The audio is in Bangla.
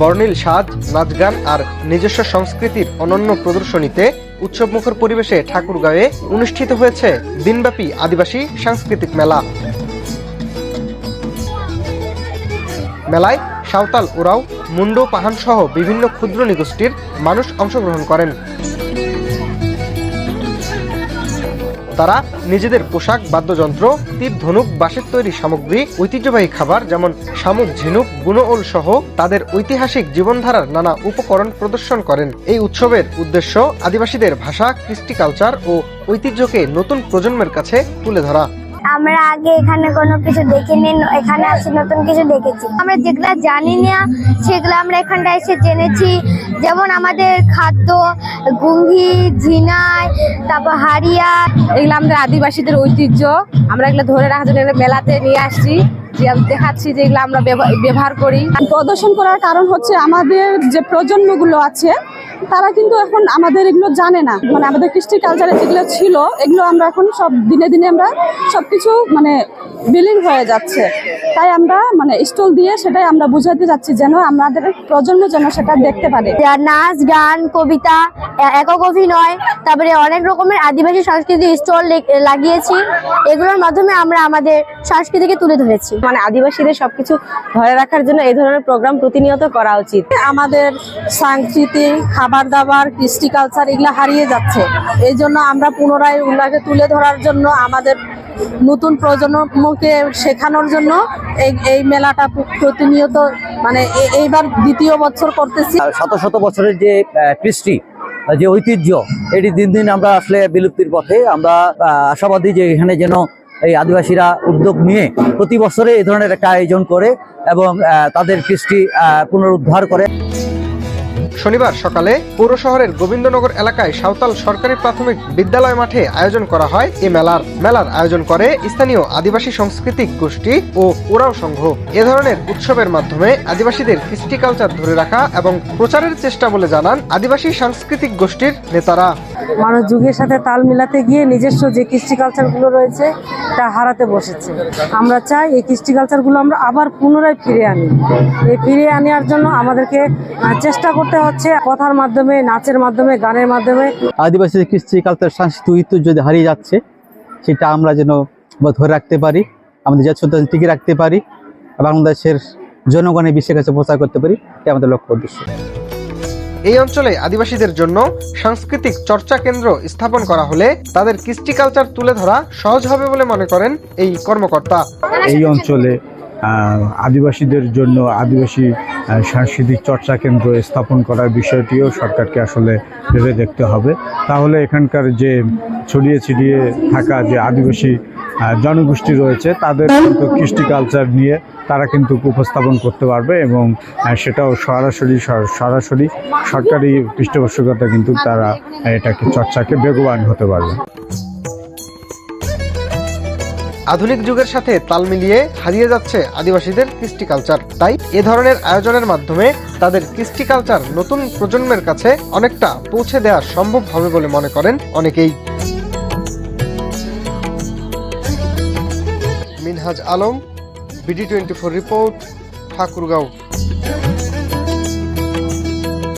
বর্ণিল সাজ নাচ গান আর নিজস্ব সংস্কৃতির অনন্য প্রদর্শনীতে উৎসবমুখর পরিবেশে ঠাকুরগাঁওয়ে অনুষ্ঠিত হয়েছে দিনব্যাপী আদিবাসী সাংস্কৃতিক মেলা। মেলায় সাঁওতাল ওরাও, মুন্ডো পাহান সহ বিভিন্ন ক্ষুদ্র নিগোষ্ঠীর মানুষ অংশগ্রহণ করেন। তারা নিজেদের পোশাক, বাদ্যযন্ত্র তীর ধনুক, বাঁশের তৈরি সামগ্রী, ঐতিহ্যবাহী খাবার যেমন শামুক, ঝিনুক, গুণওল সহ তাদের ঐতিহাসিক জীবনধারার নানা উপকরণ প্রদর্শন করেন। এই উৎসবের উদ্দেশ্য আদিবাসীদের ভাষা, কৃষ্টি কালচার ও ঐতিহ্যকে নতুন প্রজন্মের কাছে তুলে ধরা। আমরা আগে এখানে কোনো কিছু দেখিনি, এখানে আসি নতুন কিছু দেখেছি। আমরা যেগুলো জানি না, সেগুলো আমরা এখানটা এসে জেনেছি। যেমন আমাদের খাদ্য গুঙ্গি ঝিনাই তারপর হারিয়া এগুলো আমাদের আদিবাসীদের ঐতিহ্য। আমরা এগুলো ধরে রাখার জন্য মেলাতে নিয়ে আসছি। যে দেখাচ্ছি যে এগুলো আমরা ব্যবহার করি। প্রদর্শন করার কারণ হচ্ছে আমাদের যে প্রজন্মগুলো আছে তারা কিন্তু এখন আমাদের এগুলো জানে না। মানে আমাদের কৃষ্টি কালচারে যেগুলো ছিল এগুলো আমরা এখন সব দিনে দিনে আমরা সবকিছু মানে বিলীন হয়ে যাচ্ছে। তাই আমরা মানে স্টল দিয়ে সেটাই আমরা বুঝাতে যাচ্ছি যেন আমাদের প্রজন্ম যেন সেটা দেখতে পারে। নাচ গান কবিতা একক অভিনয় তারপরে অনেক রকমের আদিবাসী সাংস্কৃতিক স্টল লাগিয়েছি। এগুলোর মাধ্যমে আমরা আমাদের সংস্কৃতিকে তুলে ধরেছি। মানে আদিবাসীদের সবকিছু ধরে রাখার জন্য এই ধরনের প্রোগ্রাম প্রতিনিয়ত করা উচিত। আমাদের সংস্কৃতি খাবার দাবার কৃষ্টি কালচার এগুলো হারিয়ে যাচ্ছে। এই জন্য আমরা পুনরায় ওগুলাকে তুলে ধরার জন্য আমাদের নতুন প্রজন্মকে শেখানোর জন্য এই এই মেলাটা প্রতিনিয়ত মানে এইবার দ্বিতীয় বছর করতেছি। শত শত বছরের যে কৃষ্টি, যে ঐতিহ্য, এটি দিন দিন আমরা আসলে বিলুপ্তির পথে। আমরা আশাবাদী যে এখানে যেন এই আদিবাসীরা উদ্যোগ নিয়ে প্রতি বছরে এই ধরনের একটা আয়োজন করে এবং তাদের কৃষ্টি পুনরুদ্ধার করে। শনিবার সকালে পৌর শহরের গোবিন্দনগর এলাকায় সাঁওতাল সরকারি প্রাথমিক বিদ্যালয় মাঠে আয়োজন করা হয় এ মেলার। মেলার আয়োজন করে স্থানীয় আদিবাসী সাংস্কৃতিক গোষ্ঠী ও ওরাও সংঘ। এ ধরনের উৎসবের মাধ্যমে আদিবাসীদের কৃষ্টি কালচার ধরে রাখা এবং প্রচারের চেষ্টা বলে জানান আদিবাসী সাংস্কৃতিক গোষ্ঠীর নেতারা। মানুষ যুগের সাথে তাল মিলাতে গিয়ে নিজস্ব যে কৃষ্টি কালচারগুলো রয়েছে, তা হারাতে বসেছে। আমরা চাই এই কৃষ্টি কালচারগুলো আমরা আবার পুনরায় ফিরে আনি। এই ফিরে আনার জন্য আমাদেরকে চেষ্টা করতে হচ্ছে কথার মাধ্যমে, নাচের মাধ্যমে, গানের মাধ্যমে। আদিবাসী কৃষ্টি কালচার সাংস্কৃতিক ঐতিহ্য যদি হারিয়ে যাচ্ছে, সেটা আমরা যেন ধরে রাখতে পারি, আমাদের জাতীয় টিকে রাখতে পারি বাংলাদেশের জনগণের বিশ্বের কাছে প্রচার করতে পারি এটা আমাদের লক্ষ্য উদ্দেশ্য। এই অঞ্চলে আদিবাসীদের জন্য সাংস্কৃতিক চর্চা কেন্দ্র স্থাপন করা হলে তাদের কৃষ্টি কালচার তুলে ধরা সহজ হবে বলে মনে করেন এই কর্মকর্তা। এই অঞ্চলে আদিবাসীদের জন্য আদিবাসী সাংস্কৃতিক চর্চা কেন্দ্র স্থাপন করার বিষয়টিও সরকারকে আসলে ভেবে দেখতে হবে। তাহলে এখানকার যে ছড়িয়ে ছিটিয়ে থাকা যে আদিবাসী জনগোষ্ঠী রয়েছে, তাদের কিন্তু কৃষ্টি কালচার নিয়ে তারা কিন্তু উপস্থাপন করতে পারবে এবং সেটাও সরাসরি সরাসরি সরকারি পৃষ্ঠপোষকতা কিন্তু তারা এটাকে চর্চাকে বেগবান হতে পারবে। আধুনিক যুগের সাথে তাল মিলিয়ে হারিয়ে যাচ্ছে আদিবাসীদের কৃষ্টি কালচার তাই এ ধরনের আয়োজনের মাধ্যমে তাদের কৃষ্টি কালচার নতুন প্রজন্মের কাছে অনেকটা পৌঁছে দেওয়া সম্ভব হবে বলে মনে করেন অনেকেই। Minhaj Alam BD twenty four report Thakurgaon.